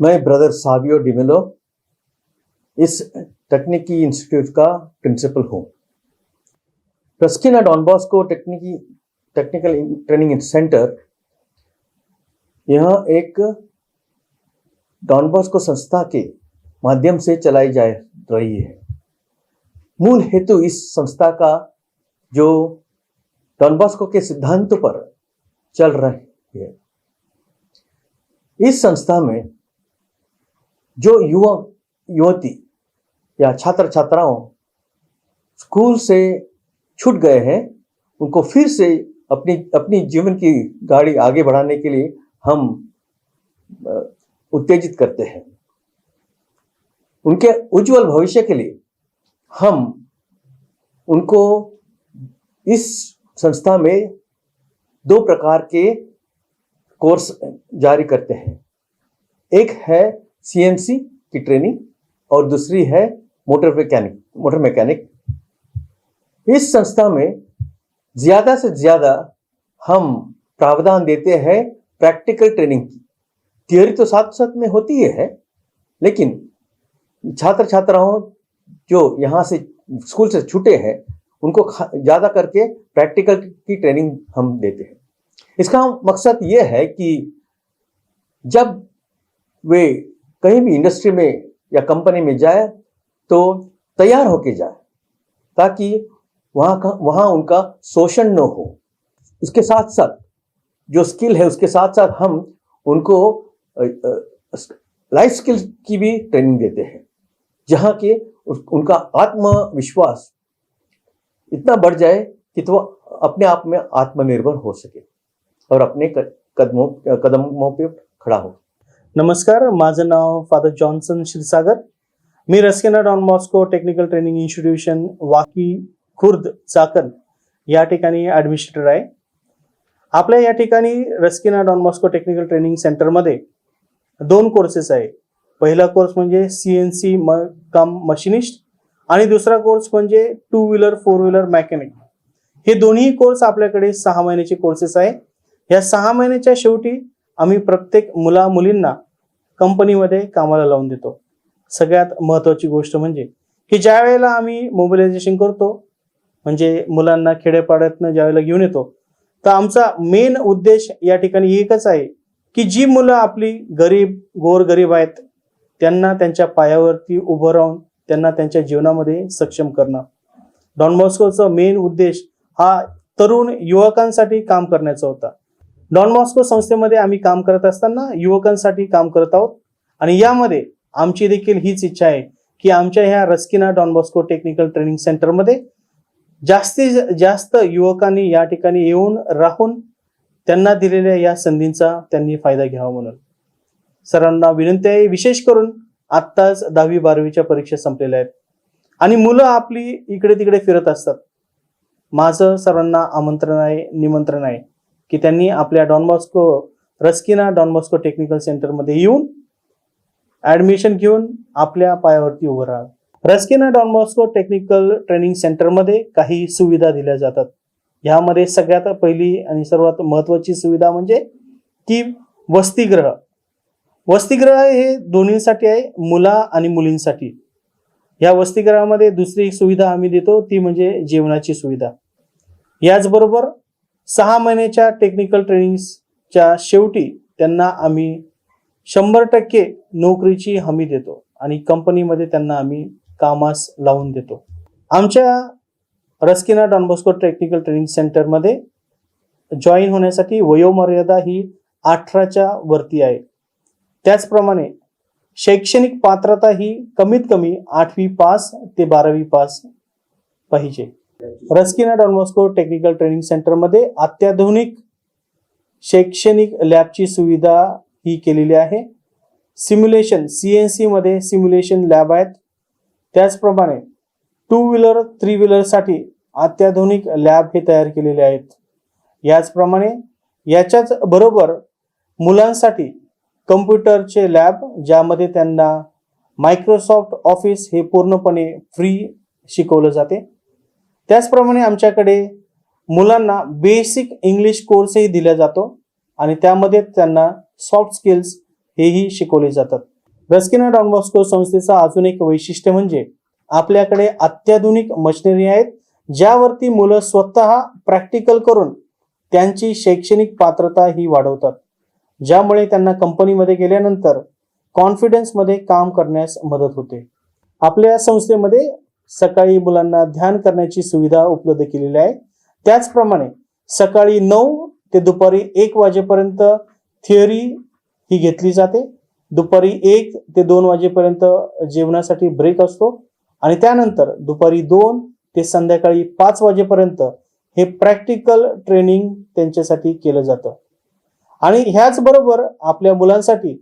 मैं ब्रदर सावियो डिमेलो इस तकनीकी इंस्टीट्यूट का प्रिंसिपल हूँ। रस्किना डॉनबॉस्को टेक्निकी टेक्निकल ट्रेनिंग सेंटर यह एक डॉनबॉस्को संस्था के माध्यम से चलाई जा रही है। मूल हेतु इस संस्था का जो डॉनबॉस्को के सिद्धांतों पर चल रही है। इस संस्था में जो युवा युवती या छात्र छात्राओं स्कूल से छूट गए हैं, उनको फिर से अपनी अपनी जीवन की गाड़ी आगे बढ़ाने के लिए हम उत्तेजित करते हैं। उनके उज्जवल भविष्य के लिए हम उनको इस संस्था में दो प्रकार के कोर्स जारी करते हैं। एक है सीएनसी की ट्रेनिंग और दूसरी है मोटर मैकेनिक मोटर मैकेनिक इस संस्था में ज़्यादा से ज़्यादा हम प्रावधान देते हैं प्रैक्टिकल ट्रेनिंग की। थियोरी तो साथ साथ में होती ही है, लेकिन छात्र छात्राओं जो यहाँ से स्कूल से छूटे हैं, उनको ज़्यादा करके प्रैक्टिकल की ट्रेनिंग हम देते हैं। इसका मकसद ये है कि जब वे कहीं भी इंडस्ट्री में या कंपनी में जाए तो तैयार होके जाए, ताकि वहाँ का, वहाँ उनका शोषण न हो। इसके साथ साथ जो स्किल है, उसके साथ साथ हम उनको लाइफ स्किल की भी ट्रेनिंग देते हैं, जहाँ के उनका आत्मविश्वास इतना बढ़ जाए कि तो अपने आप में आत्मनिर्भर हो सके और अपने कदमों कदमों पे खड़ा हो। नमस्कार माझं नाव फादर जॉन्सन क्षीरसागर. मी रस्केना Don Bosco technical training institution Waki Khurd Chakan या ठिकाणी ॲडमिनिस्ट्रेटर आहे. आपल्या या ठिकाणी Ruskina Don Bosco technical training सेंटरमध्ये दोन कोर्सेस आहे. पहिला कोर्स म्हणजे सी एन सी म कम मशिनिस्ट आणि दुसरा कोर्स म्हणजे two wheeler four wheeler mechanic. हे दोन्ही कोर्स आपल्याकडे सहा महिन्याचे कोर्सेस आहे. या सहा महिन्याच्या शेवटी आम्ही प्रत्येक मुला मुलींना कंपनीमध्ये कामाला लावून देतो. सगळ्यात महत्वाची गोष्ट म्हणजे की ज्या वेळेला आम्ही मोबिलायझेशन करतो म्हणजे मुलांना खेडेपाड्यातनं ज्या वेळेला घेऊन येतो तर आमचा मेन उद्देश या ठिकाणी एकच आहे की जी मुलं आपली गरीब गोर गरीब आहेत त्यांना त्यांच्या पायावरती उभं राहून त्यांना त्यांच्या जीवनामध्ये सक्षम करणं. डॉन मॉस्कोचा मेन उद्देश हा तरुण युवकांसाठी काम करण्याचा होता. डॉन मॉस्को संस्थेमध्ये आम्ही काम करत असताना युवकांसाठी काम करत आहोत. आणि यामध्ये आमची देखील हीच इच्छा आहे की आमच्या ह्या Ruskina Don Bosco technical training सेंटरमध्ये जास्तीत जास्त युवकांनी या ठिकाणी येऊन राहून त्यांना दिलेल्या या संधींचा त्यांनी फायदा घ्यावा म्हणून. सर्वांना विनंती आहे विशेष करून आत्ताच दहावी बारावीच्या परीक्षा संपलेल्या आहेत. आणि मुलं आपली इकडे तिकडे फिरत असतात. माझं सर्वांना आमंत्रण आहे निमंत्रण आहे. की त्यांनी आपल्या डॉनबॉस्को रस्किना डॉनबॉस्को टेक्निकल सेंटरमध्ये येऊन ॲडमिशन घेऊन आपल्या पायावरती उभं राहा रस्किना डॉनबॉस्को टेक्निकल ट्रेनिंग सेंटरमध्ये काही सुविधा दिल्या जातात. ह्यामध्ये सगळ्यात पहिली आणि सर्वात महत्वाची सुविधा म्हणजे की वसतिगृह. वसतिगृह हे दोन्हीसाठी आहे मुला आणि मुलींसाठी. या वसतिगृहामध्ये दुसरी एक सुविधा आम्ही देतो ती म्हणजे जेवणाची सुविधा. याचबरोबर सहा महिन्याच्या टेक्निकल ट्रेनिंगच्या शेवटी त्यांना आम्ही शंभर टक्के नोकरीची हमी देतो आणि कंपनीमध्ये त्यांना आम्ही कामास लावून देतो. आमच्या Ruskina Don Bosco technical training सेंटरमध्ये जॉईन होण्यासाठी वयोमर्यादा ही अठराच्या वरती आहे. त्याचप्रमाणे शैक्षणिक पात्रता ही कमीत कमी आठवी पास ते बारावी पास पाहिजे. रस्किना डॉनबॉस्को टेक्निकल ट्रेनिंग सेंटरमध्ये अत्याधुनिक शैक्षणिक लॅबची सुविधा ही केलेली आहे. सिम्युलेशन सी एन सी मध्ये सिम्युलेशन लॅब आहेत. त्याचप्रमाणे टू व्हीलर थ्री व्हीलरसाठी अत्याधुनिक लॅब हे तयार केलेले आहेत. याचप्रमाणे याच्याच बरोबर मुलांसाठी कम्प्युटरचे लॅब ज्यामध्ये त्यांना मायक्रोसॉफ्ट ऑफिस हे पूर्णपणे फ्री शिकवलं जाते. त्याचप्रमाणे आमच्याकडे मुलांना बेसिक इंग्लिश कोर्सही दिला जातो आणि त्यामध्ये त्यांना सॉफ्ट स्किल्स हेही शिकवले जातात. रस्किना डॉनबॉस्को संस्थेचं अजून एक वैशिष्ट्य म्हणजे आपल्याकडे अत्याधुनिक मशिनरी आहेत ज्यावरती मुलं स्वतः प्रॅक्टिकल करून त्यांची शैक्षणिक पात्रता ही वाढवतात. ज्यामुळे त्यांना कंपनीमध्ये गेल्यानंतर कॉन्फिडन्समध्ये काम करण्यास मदत होते. आपल्या संस्थेमध्ये सकाळी मुलांना ध्यान करण्याची सुविधा उपलब्ध केलेली आहे. त्याचप्रमाणे सकाळी नऊ ते दुपारी एक वाजेपर्यंत थिअरी ही घेतली जाते. दुपारी एक ते दोन वाजेपर्यंत जेवणासाठी ब्रेक असतो. आणि त्यानंतर दुपारी दोन ते संध्याकाळी पाच वाजेपर्यंत हे प्रॅक्टिकल ट्रेनिंग त्यांच्यासाठी केलं जातं. आणि ह्याचबरोबर आपल्या मुलांसाठी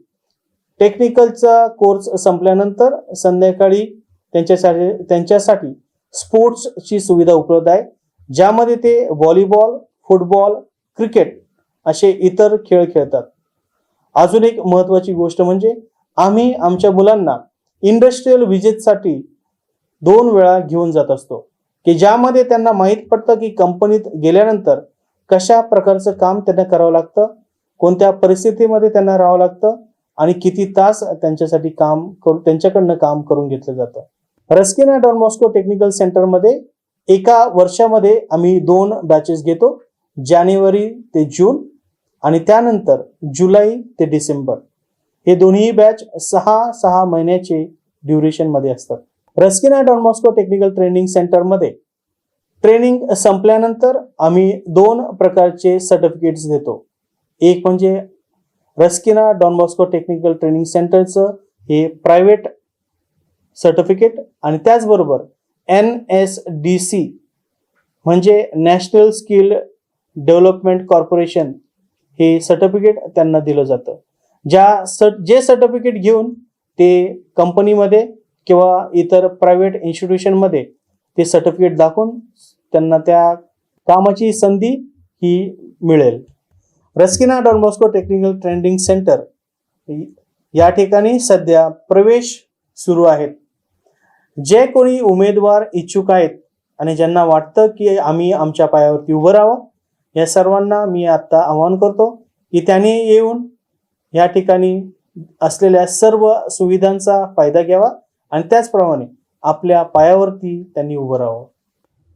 टेक्निकलचा कोर्स संपल्यानंतर संध्याकाळी त्यांच्यासाठी त्यांच्यासाठी स्पोर्ट्सची सुविधा उपलब्ध आहे ज्यामध्ये ते व्हॉलीबॉल फुटबॉल क्रिकेट असे इतर खेळ खेळतात. अजून एक महत्वाची गोष्ट म्हणजे आम्ही आमच्या मुलांना इंडस्ट्रीयल विजिटसाठी दोन वेळा घेऊन जात असतो की ज्यामध्ये त्यांना माहीत पडतं की कंपनीत गेल्यानंतर कशा प्रकारचं काम त्यांना करावं लागतं कोणत्या परिस्थितीमध्ये त्यांना राहावं लागतं आणि किती तास त्यांच्यासाठी काम करू त्यांच्याकडनं काम करून घेतलं जातं. रस्किना डॉन मॉस्को टेक्निकल सेंटरमध्ये एका वर्षामध्ये आम्ही दोन बॅचेस घेतो जानेवारी ते जून आणि त्यानंतर जुलै ते डिसेंबर. हे दोन्ही बॅच सहा सहा महिन्याचे ड्युरेशनमध्ये असतात. Ruskina Don Bosco technical training सेंटरमध्ये ट्रेनिंग संपल्यानंतर आम्ही दोन प्रकारचे सर्टिफिकेट्स देतो. एक म्हणजे Ruskina Don Bosco technical training सेंटरचं हे प्रायव्हेट सर्टिफिकेट आणि त्याचबरोबर एन एस डी सी म्हणजे नॅशनल स्किल डेव्हलपमेंट कॉर्पोरेशन हे सर्टिफिकेट त्यांना दिलं जातं. ज्या सर्ट जे सर्टिफिकेट घेऊन ते कंपनीमध्ये किंवा इतर प्रायव्हेट इन्स्टिट्यूशनमध्ये ते सर्टिफिकेट दाखवून त्यांना त्या कामाची संधी ही मिळेल. Ruskina Don Bosco technical training centre या ठिकाणी सध्या प्रवेश सुरू आहेत. जे कोणी उमेदवार इच्छुक आहेत आणि ज्यांना वाटतं की आम्ही आमच्या पायावरती उभं राहावं या सर्वांना मी आत्ता आवाहन करतो की त्यांनी येऊन या ठिकाणी असलेल्या सर्व सुविधांचा फायदा घ्यावा आणि त्याचप्रमाणे आपल्या पायावरती त्यांनी उभं राहावं.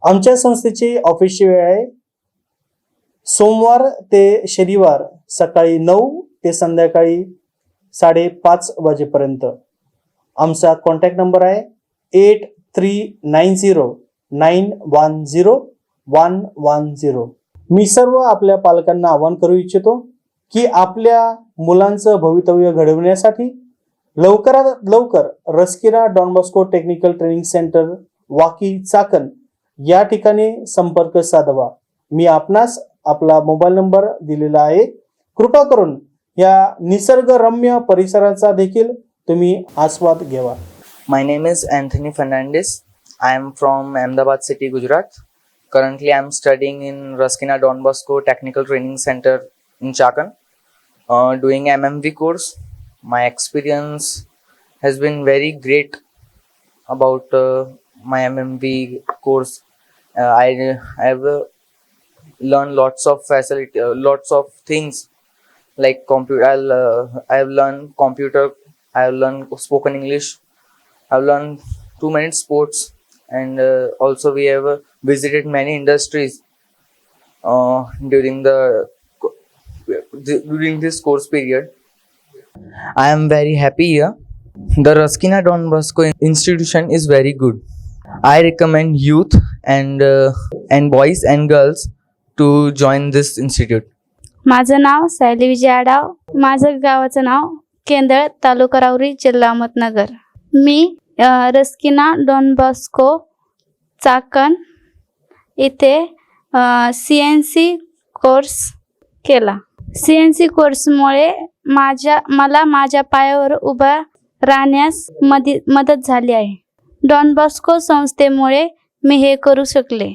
आमच्या संस्थेची ऑफिसची वेळ आहे. सोमवार ते शनिवार सकाळी नऊ ते संध्याकाळी साडेपाच वाजेपर्यंत आमचा कॉन्टॅक्ट नंबर आहे. Eight three nine zero nine one zero one one zero मी सर्व आपल्या पालकांना आवाहन करू इच्छितो की आपल्या मुलांचं भवितव्य घडवण्यासाठी लवकरात लवकर Ruskina Don Bosco technical training centre Waki Chakan या ठिकाणी संपर्क साधवा. मी आपणास आपला मोबाईल नंबर दिलेला आहे. कृपा करून या निसर्गरम्य परिसराचा देखील तुम्ही आस्वाद घ्यावा. My name is Anthony Fernandez. I am from Ahmedabad city, Gujarat. Currently, I am studying in Raskina Don Bosco Technical Training Center in Chakan, uh, doing MMV course. My experience has been very great about uh, my MMV course. Uh, I I have uh, learned lots of facility, uh, lots of things like computer. I'll, uh, I have learned computer. I have learned spoken English. I've learned two many sports, and uh, also we have uh, visited many industries uh, during the co- during this course period. I am very happy here. The Raskina Don Bosco institution is very good. I recommend youth and uh, and boys and girls to join this institute. माझं नाव सायली विजय आडाव माझं गावाचं नाव केंदळ तालुका राऊरी जिल्हा अहमदनगर मी अ, रस्किना Don Bosco Chakan इथे C N C course केला. C N C कोर्समुळे माझ्या मला माझ्या पायावर उभा राहण्यास मदि मदत झाली आहे. डॉन बॉस्को संस्थेमुळे मी हे करू शकले.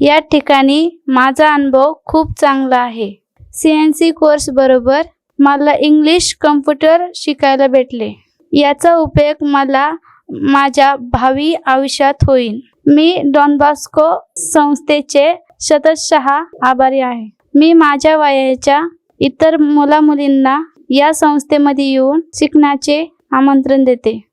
या ठिकाणी माझा अनुभव खूप चांगला आहे. सी एन सी कोर्सबरोबर मला इंग्लिश कम्प्युटर शिकायला भेटले. याचा उपयोग मला माझ्या भावी आयुष्यात होईल मी डॉनबॉस्को संस्थेचे शतशः आभारी आहे. मी माझ्या वयाच्या इतर मुलामुलींना या संस्थेमध्ये येऊन शिकण्याचे आमंत्रण देते.